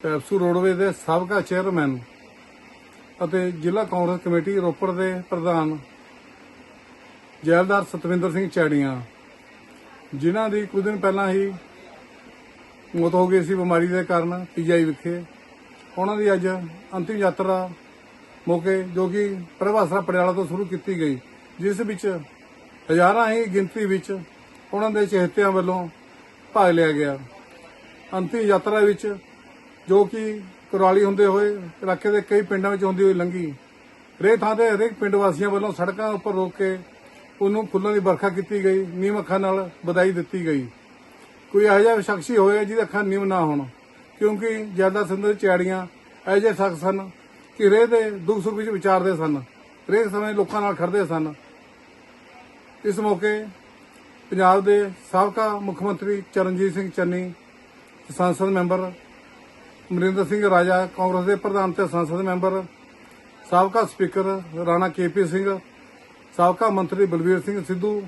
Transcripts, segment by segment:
PEPSU roadway ਦੇ ਸਾਬਕਾ chairman ਅਤੇ ਜ਼ਿਲ੍ਹਾ ਕਾਂਗਰਸ ਕਮੇਟੀ ਰੋਪੜ ਦੇ ਪ੍ਰਧਾਨ ਜੈਲਦਾਰ ਸਤਵਿੰਦਰ ਸਿੰਘ ਚੈੜੀਆਂ, ਜਿਨ੍ਹਾਂ ਦੀ ਕੁਝ ਦਿਨ ਪਹਿਲਾਂ ਹੀ ਮੌਤ ਹੋ ਗਈ ਸੀ ਬਿਮਾਰੀ ਦੇ ਕਾਰਨ ਪੀਜੀਆਈ ਵਿਖੇ। ਉਹਨਾਂ ਦੀ ਅੱਜ ਅੰਤਿਮ ਯਾਤਰਾ ਮੌਕੇ ਜੋ ਕਿ ਪ੍ਰਭਾਸਰਾ ਪਟਿਆਲਾ ਤੋਂ ਸ਼ੁਰੂ ਕੀਤੀ ਗਈ, ਜਿਸ ਵਿੱਚ ਹਜ਼ਾਰਾਂ ਹੀ ਗਿਣਤੀ ਵਿੱਚ ਉਹਨਾਂ ਦੇ ਚਹਤਿਆਂ ਵੱਲੋਂ ਭਾਗ ਲਿਆ ਗਿਆ। ਅੰਤਿਮ ਯਾਤਰਾ ਵਿੱਚ ਜੋ ਕਿ ਕੁਰਾਲੀ ਹੁੰਦੇ ਹੋਏ ਇਲਾਕੇ ਦੇ ਕਈ ਪਿੰਡਾਂ ਵਿੱਚ ਹੁੰਦੀ ਹੋਈ ਲੰਘੀ। ਰੇ ਥਾਂ ਤੇ ਹਰੇਕ ਪਿੰਡ ਵਾਸੀਆਂ ਵੱਲੋਂ ਸੜਕਾਂ ਉੱਪਰ ਰੋਕ ਕੇ ਉਹਨੂੰ ਫੁੱਲਾਂ ਦੀ ਵਰਖਾ ਕੀਤੀ ਗਈ, ਨੀਮ ਅੱਖਾਂ ਨਾਲ ਵਧਾਈ ਦਿੱਤੀ ਗਈ। ਕੋਈ ਇਹੋ ਜਿਹਾ ਸ਼ਖਸੀ ਹੋਇਆ ਜਿਹਦੀ ਅੱਖਾਂ ਨੀਮ ਨਾ ਹੋਣ, ਕਿਉਂਕਿ ਜ਼ਿਆਦਾ ਸੁੰਦਰ ਚਿਆੜੀਆਂ ਇਹੋ ਜਿਹੇ ਸ਼ਖਸ ਸਨ ਕਿ ਰੇ ਦੇ ਦੁੱਖ ਸੁੱਖ ਵਿੱਚ ਵਿਚਾਰਦੇ ਸਨ, ਹਰੇਕ ਸਮੇਂ ਲੋਕਾਂ ਨਾਲ ਖੜਦੇ ਸਨ। ਇਸ ਮੌਕੇ ਪੰਜਾਬ ਦੇ ਸਾਬਕਾ ਮੁੱਖ ਮੰਤਰੀ ਚਰਨਜੀਤ ਸਿੰਘ ਚੰਨੀ, ਸੰਸਦ ਮੈਂਬਰ ਅਮਰਿੰਦਰ ਸਿੰਘ ਰਾਜਾ, ਕਾਂਗਰਸ ਦੇ ਪ੍ਰਧਾਨ ਤੇ ਸੰਸਦ ਮੈਂਬਰ, ਸਾਬਕਾ ਸਪੀਕਰ ਰਾਣਾ ਕੇਪੀ ਸਿੰਘ, ਸਾਬਕਾ ਮੰਤਰੀ ਬਲਵੀਰ ਸਿੰਘ ਸਿੱਧੂ,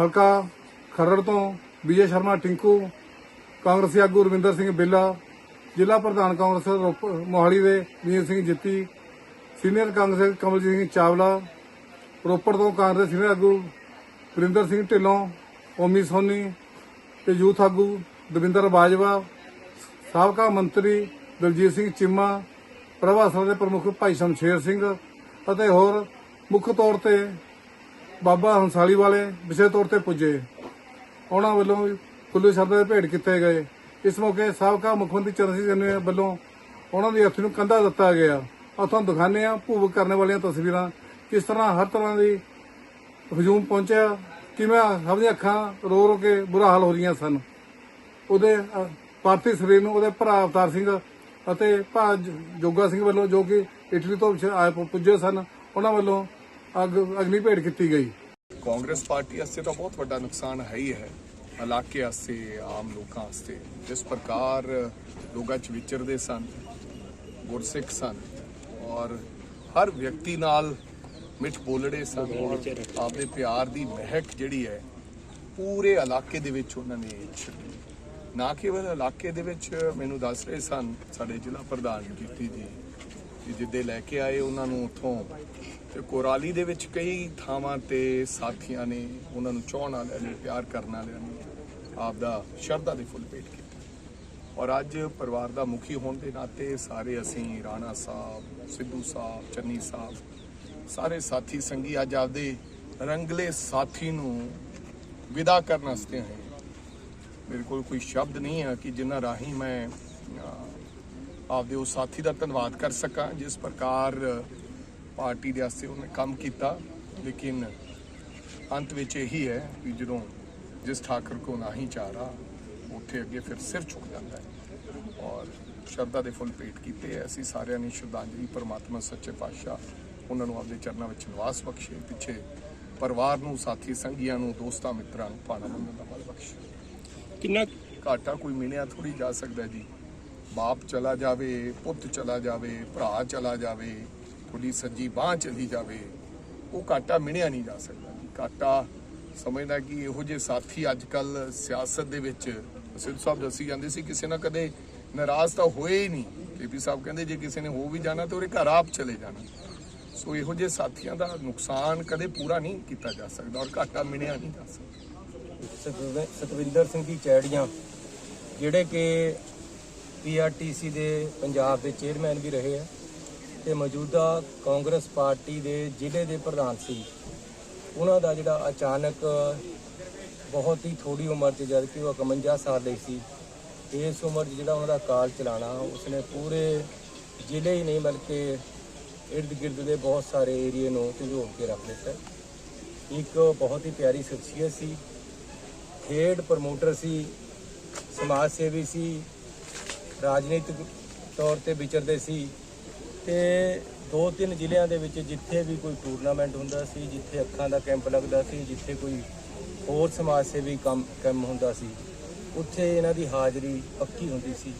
ਹਲਕਾ ਖਰੜ ਤੋਂ ਵਿਜੇ ਸ਼ਰਮਾ ਟਿੰਕੂ, ਕਾਂਗਰਸੀ ਆਗੂ ਰਵਿੰਦਰ ਸਿੰਘ ਬਿੱਲਾ, ਜ਼ਿਲ੍ਹਾ ਪ੍ਰਧਾਨ ਕਾਂਗਰਸ ਰੋਪ- ਮੋਹਾਲੀ ਦੇ ਵੀਰ ਸਿੰਘ ਜਿੱਤੀ, ਸੀਨੀਅਰ ਕਾਂਗਰਸ ਕਮਲਜੀਤ ਸਿੰਘ ਚਾਵਲਾ, ਰੋਪੜ ਤੋਂ ਕਾਂਗਰਸ ਸੀਨੀਅਰ ਆਗੂ ਵਰਿੰਦਰ ਸਿੰਘ ਢਿੱਲੋਂ, ਓਮੀ ਸੋਨੀ ਤੇ ਯੂਥ ਆਗੂ ਦਵਿੰਦਰ ਬਾਜਵਾ ਸਾਬਕਾ ਮੰਤਰੀ ਦਲਜੀਤ ਸਿੰਘ ਚੀਮਾ ਪ੍ਰਭਾਸਰ ਦੇ ਪ੍ਰਮੁੱਖ ਭਾਈ ਸ਼ਮਸ਼ੇਰ ਸਿੰਘ ਅਤੇ ਹੋਰ ਮੁੱਖ ਤੌਰ ਤੇ ਬਾਬਾ ਹੰਸਾਲੀ ਵਾਲੇ ਵਿਸ਼ੇਸ਼ ਤੌਰ ਤੇ ਪੁੱਜੇ। ਉਹਨਾਂ ਵੱਲੋਂ ਫੁੱਲੇ ਸ਼ਰਧਾ ਦੇ ਭੇਟ ਕੀਤੇ ਗਏ। ਇਸ ਮੌਕੇ ਸਾਬਕਾ ਮੁੱਖ ਮੰਤਰੀ ਚਰਨ ਸਿੰਘ ਚੰਨੀ ਵੱਲੋਂ ਉਹਨਾਂ ਦੀ ਅਰਥੀ ਨੂੰ ਕੰਧਾ ਦਿੱਤਾ ਗਿਆ। ਆ ਤੁਹਾਨੂੰ ਦਿਖਾਉਂਦੇ ਆ ਭੂਵ ਕਰਨ ਵਾਲੀਆਂ ਤਸਵੀਰਾਂ ਕਿਸ ਤਰ੍ਹਾਂ ਹਰ ਤਰ੍ਹਾਂ ਦੀ ਹਜੂਮ ਪਹੁੰਚਿਆ, ਕਿਵੇਂ ਸਭ ਦੀਆਂ ਅੱਖਾਂ ਰੋ ਰੋ ਕੇ ਬੁਰਾ ਹਾਲ ਹੋ ਰਹੀਆਂ ਸਨ। ਉਹਦੇ ਪਾਰਥਿਵ ਸਰੀਰ ਨੂੰ ਉਹਦੇ ਭਰਾ ਅਵਤਾਰ ਸਿੰਘ ਅਤੇ ਭਾ ਜੋਗਾ ਸਿੰਘ ਵੱਲੋਂ ਜੋ ਕਿ ਇਟਲੀ ਤੋਂ ਪੁੱਜੇ ਸਨ ਉਹਨਾਂ ਵੱਲੋਂ ਅਗ ਅਗਨੀ ਭੇਟ ਕੀਤੀ ਗਈ। ਕਾਂਗਰਸ ਪਾਰਟੀ ਵਾਸਤੇ ਤਾਂ ਬਹੁਤ ਵੱਡਾ ਨੁਕਸਾਨ ਹੈ ਹੀ ਹੈ। ਇਲਾਕੇ ਵਾਸਤੇ ਆਮ ਲੋਕਾਂ ਵਾਸਤੇ ਜਿਸ ਪ੍ਰਕਾਰ ਲੋਕਾਂ ਚ ਵਿਚਰਦੇ ਸਨ ਗੁਰਸਿੱਖ ਸਨ ਔਰ ਹਰ ਵਿਅਕਤੀ ਨਾਲ ਮਿੱਠ ਬੋਲੜੇ ਸਨ ਔਰ ਆਪਦੇ ਪਿਆਰ ਦੀ ਮਹਿਕ ਜਿਹੜੀ ਹੈ ਪੂਰੇ ਇਲਾਕੇ ਦੇ ਵਿੱਚ ਉਹਨਾਂ ਨੇ ਛੱਡੀ। ਨਾ ਕੇਵਲ ਇਲਾਕੇ ਦੇ ਵਿੱਚ ਮੈਨੂੰ ਦੱਸ ਰਹੇ ਸਨ, ਸਾਡੇ ਜ਼ਿਲ੍ਹਾ ਪ੍ਰਧਾਨ ਜੀਤੀ ਜੀ, ਕਿ ਜਿੱਦੇ ਲੈ ਕੇ ਆਏ ਉਹਨਾਂ ਨੂੰ ਉੱਥੋਂ, ਤੇ ਕੋਰਾਲੀ ਦੇ ਵਿੱਚ ਕਈ ਥਾਵਾਂ ਤੇ ਸਾਥੀਆਂ ਨੇ ਉਹਨਾਂ ਨੂੰ ਚਾਹਣ ਵਾਲਿਆਂ ਨੇ, ਪਿਆਰ ਕਰਨ ਵਾਲਿਆਂ ਨੇ ਆਪ ਦਾ ਸ਼ਰਧਾ ਦੇ ਫੁੱਲ ਭੇਟ ਕੀਤਾ। ਔਰ ਅੱਜ ਪਰਿਵਾਰ ਦਾ ਮੁਖੀ ਹੋਣ ਦੇ ਨਾਤੇ ਸਾਰੇ ਅਸੀਂ ਰਾਣਾ ਸਾਹਿਬ, ਸਿੱਧੂ ਸਾਹਿਬ, ਚੰਨੀ ਸਾਹਿਬ, ਸਾਰੇ ਸਾਥੀ ਸੰਗੀ ਅੱਜ ਆਪਦੇ ਰੰਗਲੇ ਸਾਥੀ ਨੂੰ ਵਿਦਾ ਕਰਨ ਵਾਸਤੇ ਆਏ ਮੇਰੇ ਕੋਲ ਕੋਈ ਸ਼ਬਦ ਨਹੀਂ ਹੈ ਕਿ ਜਿਨ੍ਹਾਂ ਰਾਹੀਂ ਮੈਂ ਆਪਦੇ ਉਹ ਸਾਥੀ ਦਾ ਧੰਨਵਾਦ ਕਰ ਸਕਾਂ, ਜਿਸ ਪ੍ਰਕਾਰ ਪਾਰਟੀ ਦੇ ਵਾਸਤੇ ਉਹਨੇ ਕੰਮ ਕੀਤਾ। ਲੇਕਿਨ ਅੰਤ ਵਿੱਚ ਇਹੀ ਹੈ ਕਿ ਜਦੋਂ ਜਿਸ ਠਾਕਰ ਕੋ ਨਹੀਂ ਚਾਰਾ, ਉੱਥੇ ਅੱਗੇ ਫਿਰ ਸਿਰ ਝੁਕ ਜਾਂਦਾ ਹੈ। ਔਰ ਸ਼ਰਧਾ ਦੇ ਫੁੱਲ ਭੇਟ ਕੀਤੇ ਹੈ। ਅਸੀਂ ਸਾਰਿਆਂ ਨੇ ਸ਼ਰਧਾਂਜਲੀ, ਪਰਮਾਤਮਾ, ਸੱਚੇ ਪਾਤਸ਼ਾਹ, ਉਹਨਾਂ ਨੂੰ ਆਪਦੇ ਚਰਨਾਂ ਵਿੱਚ ਨਿਵਾਸ ਬਖਸ਼ੇ। ਪਿੱਛੇ ਪਰਿਵਾਰ ਨੂੰ, ਸਾਥੀ, ਸੰਗੀਆਂ ਨੂੰ, ਦੋਸਤਾਂ, ਮਿੱਤਰਾਂ ਨੂੰ ਪਾਣਾ ਮੰਨਣ ਦਾ ਬਲ ਬਖਸ਼ੇ। ਕਿੰਨਾ ਘਾਟਾ ਕੋਈ ਮਿਲਿਆ ਥੋੜੀ ਜਾ ਸਕਦਾ ਜੀ। ਬਾਪ ਚਲਾ ਜਾਵੇ, ਪੁੱਤ ਚਲਾ ਜਾਵੇ, ਭਰਾ ਚਲਾ ਜਾਵੇ, ਤੁਹਾਡੀ ਸੱਜੀ ਬਾਹ ਚਲੀ ਜਾਵੇ, ਉਹ ਘਾਟਾ ਮਿਲਿਆ ਨਹੀਂ ਜਾ ਸਕਦਾ ਜੀ। ਘਾਟਾ ਸਮਝਦਾ ਕਿ ਇਹੋ ਜਿਹੇ ਸਾਥੀ ਅੱਜ ਕੱਲ ਸਿਆਸਤ ਦੇ ਵਿੱਚ ਸਿੱਧ ਸਾਹਿਬ ਦੱਸੀ ਜਾਂਦੇ ਸੀ, ਕਿਸੇ ਨਾਲ ਕਦੇ ਨਾਰਾਜ਼ ਤਾਂ ਹੋਏ ਹੀ ਨਹੀਂ। ਕੇਪੀ ਸਾਹਿਬ ਕਹਿੰਦੇ, ਜੇ ਕਿਸੇ ਨੇ ਹੋ ਵੀ ਜਾਣਾ ਤਾਂ ਉਹਦੇ ਘਰ ਆਪ ਚਲੇ ਜਾਣਾ। ਸੋ ਇਹੋ ਜਿਹੇ ਸਾਥੀਆਂ ਦਾ ਨੁਕਸਾਨ ਕਦੇ ਪੂਰਾ ਨਹੀਂ ਕੀਤਾ ਜਾ ਸਕਦਾ ਔਰ ਘਾਟਾ ਮਿਣਿਆ ਨਹੀਂ ਜਾ ਸਕਦਾ। ਸਤਵਿੰਦਰ ਸਿੰਘ ਦੀ ਚੈੜੀਆਂ, ਜਿਹੜੇ ਕਿ ਪੀਆਰਟੀਸੀ ਦੇ ਪੰਜਾਬ ਦੇ ਚੇਅਰਮੈਨ ਵੀ ਰਹੇ ਆ ਤੇ ਮੌਜੂਦਾ ਕਾਂਗਰਸ ਪਾਰਟੀ ਦੇ ਜ਼ਿਲ੍ਹੇ ਦੇ ਪ੍ਰਧਾਨ ਸੀ। ਉਹਨਾਂ ਦਾ ਜਿਹੜਾ ਅਚਾਨਕ ਬਹੁਤ ਹੀ ਥੋੜੀ ਉਮਰ 'ਚ ਜਦ ਕਿ ਉਹ 51 ਸਾਲ ਦੇ ਸੀ, ਇਸ ਉਮਰ 'ਚ ਜਿਹੜਾ ਉਹਨਾਂ ਦਾ ਕਾਲ ਚਲਾਣਾ, ਉਸਨੇ ਪੂਰੇ ਜ਼ਿਲ੍ਹੇ ਹੀ ਨਹੀਂ ਬਲਕਿ ਇਰਦ ਗਿਰਦ ਦੇ ਬਹੁਤ ਸਾਰੇ ਏਰੀਏ ਨੂੰ ਝੰਜੋੜ ਕੇ ਰੱਖ ਦਿੱਤਾ। ਇੱਕ ਬਹੁਤ ਹੀ ਪਿਆਰੀ ਸ਼ਖਸੀਅਤ ਸੀ। ਖੇਡ ਪ੍ਰਮੋਟਰ ਸੀ, ਸਮਾਜ ਸੇਵੀ ਸੀ, ਰਾਜਨੀਤਿਕ ਤੌਰ ਤੇ ਵਿਚਰਦੇ ਸੀ ਤੇ ਦੋ ਤਿੰਨ ਜ਼ਿਲ੍ਹਿਆਂ ਦੇ ਵਿੱਚ ਜਿੱਥੇ ਵੀ ਕੋਈ ਟੂਰਨਾਮੈਂਟ ਹੁੰਦਾ ਸੀ, ਜਿੱਥੇ ਅੱਖਾਂ ਦਾ ਕੈਂਪ ਲੱਗਦਾ ਸੀ, ਜਿੱਥੇ ਕੋਈ ਹੋਰ ਸਮਾਜ ਸੇਵੀ ਕੰਮ ਕੰਮ ਹੁੰਦਾ ਸੀ, ਉੱਥੇ ਇਹਨਾਂ ਦੀ ਹਾਜ਼ਰੀ ਪੱਕੀ ਹੁੰਦੀ ਸੀ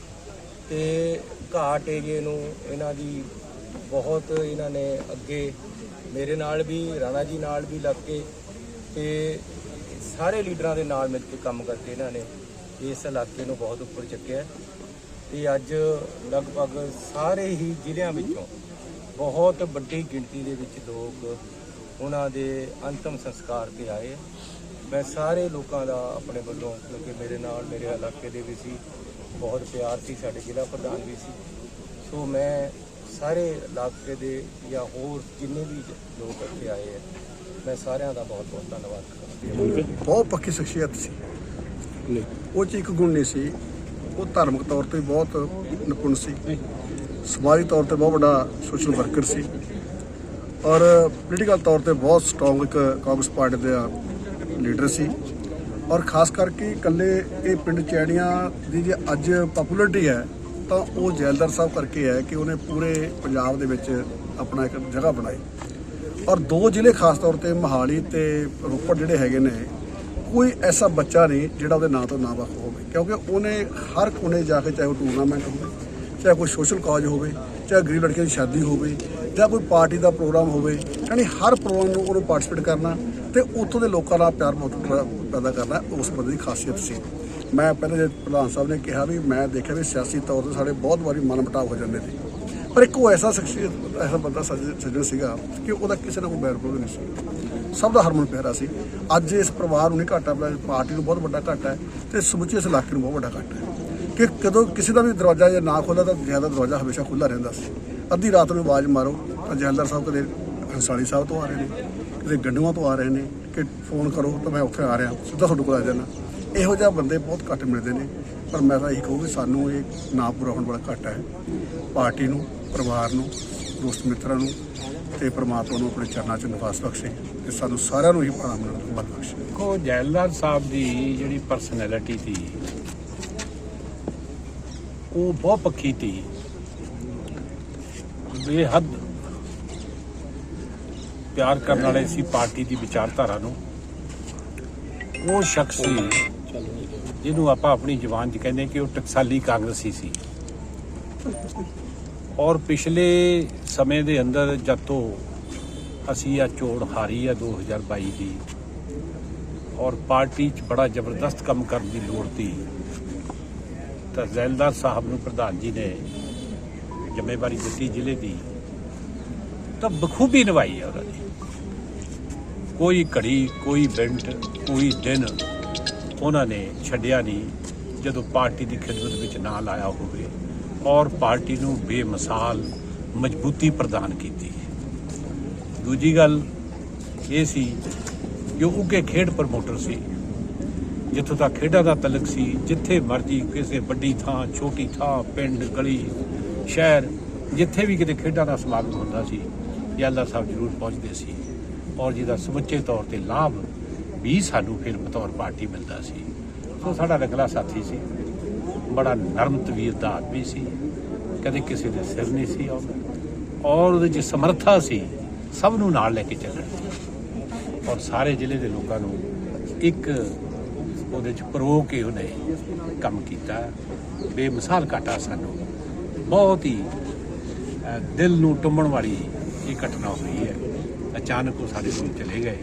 ਤੇ ਘਾਟ ਏਰੀਏ ਨੂੰ ਇਹਨਾਂ ਦੀ ਬਹੁਤ ਇਹਨਾਂ ਨੇ ਅੱਗੇ ਮੇਰੇ ਨਾਲ ਵੀ, ਰਾਣਾ ਜੀ ਨਾਲ ਵੀ ਲੱਗ ਕੇ ਤੇ ਸਾਰੇ ਲੀਡਰਾਂ ਦੇ ਨਾਲ ਮਿਲ ਕੇ ਕੰਮ ਕਰਕੇ ਇਹਨਾਂ ਨੇ ਇਸ ਇਲਾਕੇ ਨੂੰ ਬਹੁਤ ਉੱਪਰ ਚੱਕਿਆ ਤੇ ਅੱਜ ਲਗਭਗ ਸਾਰੇ ਹੀ ਜ਼ਿਲ੍ਹਿਆਂ ਵਿੱਚੋਂ ਬਹੁਤ ਵੱਡੀ ਗਿਣਤੀ ਦੇ ਵਿੱਚ ਲੋਕ ਉਹਨਾਂ ਦੇ ਅੰਤਮ ਸੰਸਕਾਰ ਤੇ ਆਏ ਆ। ਮੈਂ ਸਾਰੇ ਲੋਕਾਂ ਦਾ ਆਪਣੇ ਵੱਲੋਂ, ਕਿਉਂਕਿ ਮੇਰੇ ਨਾਲ ਮੇਰੇ ਇਲਾਕੇ ਦੇ ਵੀ ਸੀ, ਬਹੁਤ ਪਿਆਰ ਸੀ, ਸਾਡੇ ਜ਼ਿਲ੍ਹਾ ਪ੍ਰਧਾਨ ਵੀ ਸੀ ਸੋ ਮੈਂ ਸਾਰੇ ਇਲਾਕੇ ਦੇ ਜਾਂ ਹੋਰ ਜਿੰਨੇ ਵੀ ਲੋਕ ਇੱਥੇ ਆਏ ਆ ਮੈਂ ਸਾਰਿਆਂ ਦਾ ਬਹੁਤ ਬਹੁਤ ਧੰਨਵਾਦ ਕਰਦਾ ਬਹੁਤ ਪੱਕੀ ਸ਼ਖਸੀਅਤ ਸੀ। ਉਹ ਚ ਇੱਕ ਗੁਣ ਨਹੀਂ ਸੀ। ਉਹ ਧਾਰਮਿਕ ਤੌਰ ਤੇ ਬਹੁਤ ਨਿਪੁੰਨ ਸੀ। ਸਮਾਜਿਕ ਤੌਰ ਤੇ ਬਹੁਤ ਵੱਡਾ ਸੋਸ਼ਲ ਵਰਕਰ ਸੀ। ਔਰ ਪੋਲੀਟੀਕਲ ਤੌਰ ਤੇ ਬਹੁਤ ਸਟਰੋਂਗ ਇੱਕ ਕਾਂਗਰਸ ਪਾਰਟੀ ਦਾ ਲੀਡਰ ਸੀ। ਔਰ ਖਾਸ ਕਰਕੇ ਇਕੱਲੇ ਇਹ ਪਿੰਡ ਚੈੜੀਆਂ ਦੀ ਜੇ ਅੱਜ ਪਪੂਲਰਿਟੀ ਹੈ ਤਾਂ ਉਹ ਜੈਲਦਾਰ ਸਾਹਿਬ ਕਰਕੇ ਹੈ ਕਿ ਉਹਨੇ ਪੂਰੇ ਪੰਜਾਬ ਦੇ ਵਿੱਚ ਆਪਣਾ ਇੱਕ ਜਗ੍ਹਾ ਬਣਾਈ। ਔਰ ਦੋ ਜ਼ਿਲ੍ਹੇ ਖਾਸ ਤੌਰ ਤੇ ਮੋਹਾਲੀ ਤੇ ਰੋਪੜ ਜਿਹੜੇ ਹੈਗੇ ਨੇ, ਕੋਈ ਐਸਾ ਬੱਚਾ ਨਹੀਂ ਜਿਹੜਾ ਉਹਦੇ ਨਾਂ ਤੋਂ ਨਾ ਵੱਖ ਹੋਵੇ। ਕਿਉਂਕਿ ਉਹਨੇ ਹਰ ਕੋਨੇ ਜਾ ਕੇ ਚਾਹੇ ਉਹ ਟੂਰਨਾਮੈਂਟ ਹੋਵੇ, ਚਾਹੇ ਕੋਈ ਸੋਸ਼ਲ ਕਾਜ਼ ਹੋਵੇ, ਚਾਹੇ ਗਰੀਬ ਲੜਕੀਆਂ ਦੀ ਸ਼ਾਦੀ ਹੋਵੇ, ਜਾਂ ਕੋਈ ਪਾਰਟੀ ਦਾ ਪ੍ਰੋਗਰਾਮ ਹੋਵੇ, ਯਾਨੀ ਹਰ ਪ੍ਰੋਗਰਾਮ ਨੂੰ ਉਹਨੂੰ ਪਾਰਟਿਸਿਪੇਟ ਕਰਨਾ ਤੇ ਉੱਥੋਂ ਦੇ ਲੋਕਾਂ ਦਾ ਪਿਆਰ ਮੁਹੱਬਤ ਪੈਦਾ ਕਰਨਾ ਉਸ ਬੰਦੇ ਦੀ ਖਾਸੀਅਤ ਸੀ। ਮੈਂ ਪਹਿਲੇ ਜੇ ਪ੍ਰਧਾਨ ਸਾਹਿਬ ਨੇ ਕਿਹਾ ਵੀ ਮੈਂ ਦੇਖਿਆ ਵੀ ਸਿਆਸੀ ਤੌਰ ਤੇ ਸਾਡੇ ਬਹੁਤ ਵਾਰੀ ਮਨਮਟਾਵ ਹੋ ਜਾਂਦੇ ਸੀ ਪਰ ਇੱਕ ਉਹ ਐਸਾ ਸ਼ਖਸੀਅਤ ਐਸਾ ਬੰਦਾ ਸੱਜ- ਸੱਜਣ ਸੀਗਾ ਕਿ ਉਹਦਾ ਕਿਸੇ ਨਾਲ ਕੋਈ ਬੈਰ ਵਿਰੋਧ ਨਹੀਂ ਸੀ। ਸਭ ਦਾ ਹਰਮਨ ਪਿਆਰਾ ਸੀ। ਅੱਜ ਇਸ ਪਰਿਵਾਰ ਨੂੰ ਨਹੀਂ ਘਾਟਾ ਪਿਆ ਪਾਰਟੀ ਨੂੰ ਬਹੁਤ ਵੱਡਾ ਘਾਟਾ ਹੈ ਤੇ ਸਮੁੱਚੇ ਇਸ ਇਲਾਕੇ ਨੂੰ ਬਹੁਤ ਵੱਡਾ ਘਾਟਾ ਹੈ। ਕਿ ਕਦੋਂ ਕਿਸੇ ਦਾ ਵੀ ਦਰਵਾਜ਼ਾ ਜੇ ਨਾ ਖੋਲ੍ਹਾ ਤਾਂ ਜ਼ਿਆਦਾ ਦਰਵਾਜ਼ਾ ਹਮੇਸ਼ਾ ਖੁੱਲ੍ਹਾ ਰਹਿੰਦਾ ਸੀ। ਅੱਧੀ ਰਾਤ ਨੂੰ ਆਵਾਜ਼ ਮਾਰੋ, ਤਾਂ ਜਹਲਦਾਰ ਸਾਹਿਬ ਕਦੇ ਹੰਸਾਲੀ ਸਾਹਿਬ ਤੋਂ ਆ ਰਹੇ ਨੇ, ਕਦੇ ਗੰਡੂਆਂ ਤੋਂ ਆ ਰਹੇ ਨੇ, ਕਿ ਫੋਨ ਕਰੋ ਤਾਂ ਮੈਂ ਉੱਥੇ ਆ ਰਿਹਾ, ਸਿੱਧਾ ਤੁਹਾਡੇ ਕੋਲ ਆ ਜਾਣਾ ਇਹੋ ਜਿਹੇ ਬੰਦੇ ਬਹੁਤ ਘੱਟ ਮਿਲਦੇ ਨੇ, ਪਰ ਮੈਂ ਤਾਂ ਇਹੀ ਕਹੂੰ ਕਿ ਸਾਨੂੰ ਇਹ ਨਾ ਪੂਰਾ ਹੋਣ ਵਾਲਾ ਘਾਟਾ ਹੈ। ਪਾਰਟੀ ਨੂੰ ਪਰਿਵਾਰ ਨੂੰ, ਦੋਸਤ ਮਿੱਤਰਾਂ ਨੂੰ ਤੇ ਪ੍ਰਮਾਤਮਾ ਨੂੰ ਆਪਣੇ ਚਰਨਾਂ 'ਚ ਨਿਵਾਸ ਬਖਸ਼ੇ ਤੇ ਸਾਨੂੰ ਸਾਰਿਆਂ ਨੂੰ ਹੀ ਭਾਣਾ ਮਿਲਣ ਬਲ ਬਖਸ਼ੇ। ਦੇਖੋ, ਜੈਲਦਾਰ ਸਾਹਿਬ ਦੀ ਜਿਹੜੀ ਪਰਸਨੈਲਿਟੀ ਸੀ, ਉਹ ਬਹੁਤ ਪੱਕੀ ਸੀ। ਬੇਹੱਦ ਪਿਆਰ ਕਰਨ ਵਾਲੇ ਸੀ ਪਾਰਟੀ ਦੀ ਵਿਚਾਰਧਾਰਾ ਨੂੰ। ਉਹ ਸ਼ਖਸ ਸੀ ਜਿਹਨੂੰ ਆਪਾਂ ਆਪਣੀ ਜ਼ੁਬਾਨ 'ਚ ਕਹਿੰਦੇ ਕਿ ਉਹ ਟਕਸਾਲੀ ਕਾਂਗਰਸੀ ਸੀ। ਔਰ ਪਿਛਲੇ ਸਮੇਂ ਦੇ ਅੰਦਰ ਜਦ ਤੋਂ ਅਸੀਂ ਆ ਚੋਣ ਹਾਰੀ ਆ 2022 ਦੀ, ਔਰ ਪਾਰਟੀ 'ਚ ਬੜਾ ਜ਼ਬਰਦਸਤ ਕੰਮ ਕਰਨ ਦੀ ਲੋੜ ਸੀ, ਤਾਂ ਜ਼ੈਲਦਾਰ ਸਾਹਿਬ ਨੂੰ ਪ੍ਰਧਾਨ ਜੀ ਨੇ ਜ਼ਿੰਮੇਵਾਰੀ ਦਿੱਤੀ ਜ਼ਿਲ੍ਹੇ ਦੀ, ਤਾਂ ਬਖੂਬੀ ਨਿਭਾਈ ਹੈ ਉਹਨਾਂ ਨੇ ਕੋਈ ਘੜੀ, ਕੋਈ ਮਿੰਟ, ਕੋਈ ਦਿਨ ਉਹਨਾਂ ਨੇ ਛੱਡਿਆ ਨਹੀਂ, ਜਦੋਂ ਪਾਰਟੀ ਦੀ ਖਿਦਮਤ ਵਿੱਚ ਨਾ ਲਾਇਆ ਹੋਵੇ। ਔਰ ਪਾਰਟੀ ਨੂੰ ਬੇਮਿਸਾਲ ਮਜ਼ਬੂਤੀ ਪ੍ਰਦਾਨ ਕੀਤੀ ਦੂਜੀ ਗੱਲ ਇਹ ਸੀ ਜੋ ਉਹ ਉੱਘੇ ਖੇਡ ਪ੍ਰਮੋਟਰ ਸੀ। ਜਿੱਥੋਂ ਤੱਕ ਖੇਡਾਂ ਦਾ ਤਲਕ ਸੀ, ਜਿੱਥੇ ਮਰਜ਼ੀ ਕਿਸੇ ਵੱਡੀ ਥਾਂ, ਛੋਟੀ ਥਾਂ, ਪਿੰਡ, ਗਲੀ, ਸ਼ਹਿਰ, ਜਿੱਥੇ ਵੀ ਕਿਤੇ ਖੇਡਾਂ ਦਾ ਸਮਾਗਮ ਹੁੰਦਾ ਸੀ ਯਾਲਾ ਸਾਹਿਬ ਜ਼ਰੂਰ ਪਹੁੰਚਦੇ ਸੀ। ਔਰ ਜਿਹਦਾ ਸਮੁੱਚੇ ਤੌਰ ਤੇ ਲਾਭ ਵੀ ਸਾਨੂੰ ਫਿਰ ਬਤੌਰ ਪਾਰਟੀ ਮਿਲਦਾ ਸੀ। ਸੋ ਸਾਡਾ ਰਗਲਾ ਸਾਥੀ ਸੀ। ਬੜਾ ਨਰਮ ਤਵੀਰ ਦਾ ਆਦਮੀ ਸੀ। ਕਦੇ ਕਿਸੇ ਦੇ ਸਿਰ ਨਹੀਂ ਸੀ ਆਉਂਦਾ। ਔਰ ਉਹਦੇ 'ਚ ਸਮਰੱਥਾ ਸੀ। ਸਭ ਨੂੰ ਨਾਲ ਲੈ ਕੇ ਚੱਲਣ ਔਰ ਸਾਰੇ ਜ਼ਿਲ੍ਹੇ ਦੇ ਲੋਕਾਂ ਨੂੰ ਇੱਕ ਉਹਦੇ ਚ ਪਰੋ ਕੇ ਉਹਨੇ ਕੰਮ ਕੀਤਾ। ਬੇਮਿਸਾਲ ਘਾਟਾ ਸਾਨੂੰ। ਬਹੁਤ ਹੀ ਦਿਲ ਨੂੰ ਟੁੰਬਣ ਵਾਲੀ ਇਹ ਘਟਨਾ ਹੋਈ ਹੈ। ਅਚਾਨਕ ਉਹ ਸਾਡੇ ਕੋਲ ਚਲੇ ਗਏ।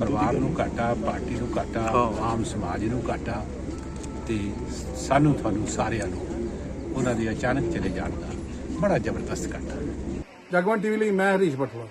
ਪਰਿਵਾਰ ਨੂੰ ਘਾਟਾ ਪਾਰਟੀ ਨੂੰ ਘਾਟਾ ਆਮ ਸਮਾਜ ਨੂੰ ਘਾਟਾ। ਤੇ ਸਾਨੂੰ ਤੁਹਾਨੂੰ ਸਾਰਿਆਂ ਨੂੰ ਉਹਨਾਂ ਦੇ ਅਚਾਨਕ ਚਲੇ ਜਾਣ ਦਾ ਬੜਾ ਜ਼ਬਰਦਸਤ ਘਾਟਾ ਜਗਵੰਤ ਟੀਵੀ ਲਈ ਮੈਂ ਹਰੀਸ਼ ਬਟਲਾ